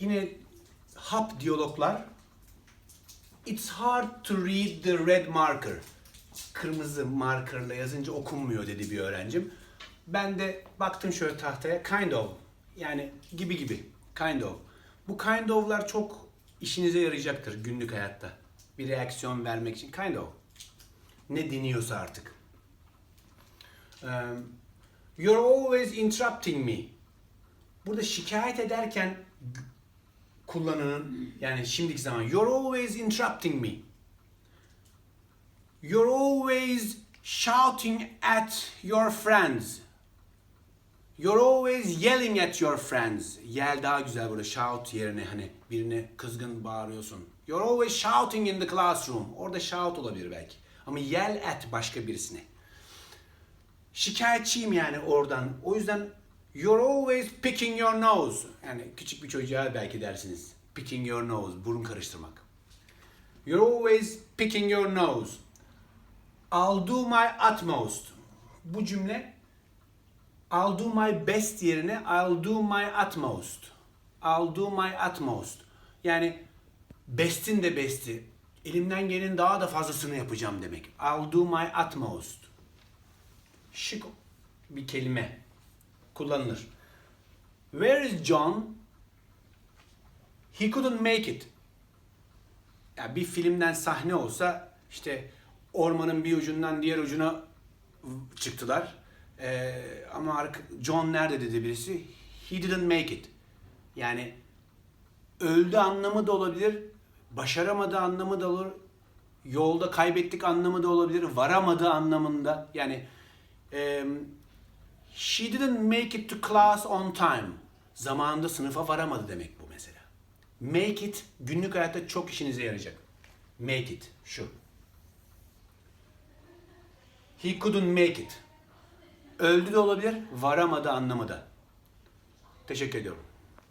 Yine hap diyaloglar. It's hard to read the red marker. Kırmızı markerla yazınca okunmuyor dedi bir öğrencim. Ben de baktım şöyle tahtaya kind of yani gibi gibi kind of. Bu kind of'lar çok işinize yarayacaktır günlük hayatta. Bir reaksiyon vermek için kind of. Ne deniyorsa artık. Um, You're always interrupting me. Burada şikayet ederken kullanının yani şimdiki zaman you're always interrupting me. You're always shouting at your friends. You're always yelling at your friends. Yell daha güzel burada shout yerine hani birine kızgın bağırıyorsun. You're always shouting in the classroom. Orada shout olabilir belki. Ama yell at başka birisine. Şikayetçiyim yani oradan. O yüzden you're always picking your nose. Yani küçük bir çocuğa belki dersiniz. Picking your nose, burun karıştırmak. You're always picking your nose. I'll do my utmost. Bu cümle I'll do my best yerine I'll do my utmost. I'll do my utmost. Yani best'in de best'i. Elimden gelenin daha da fazlasını yapacağım demek. I'll do my utmost. Şık bir kelime kullanılır. Where is John? He couldn't make it. Ya bir filmden sahne olsa işte ormanın bir ucundan diğer ucuna çıktılar. Ee, ama John nerede dedi birisi. He didn't make it. Yani öldü anlamı da olabilir. Başaramadı anlamı da olur. Yolda kaybettik anlamı da olabilir. Varamadı anlamında. Yani em, she didn't make it to class on time. Zamanında sınıfa varamadı demek bu mesela. Make it günlük hayatta çok işinize yarayacak. Make it şu. He couldn't make it. Öldü de olabilir, varamadı anlamı da. Teşekkür ediyorum.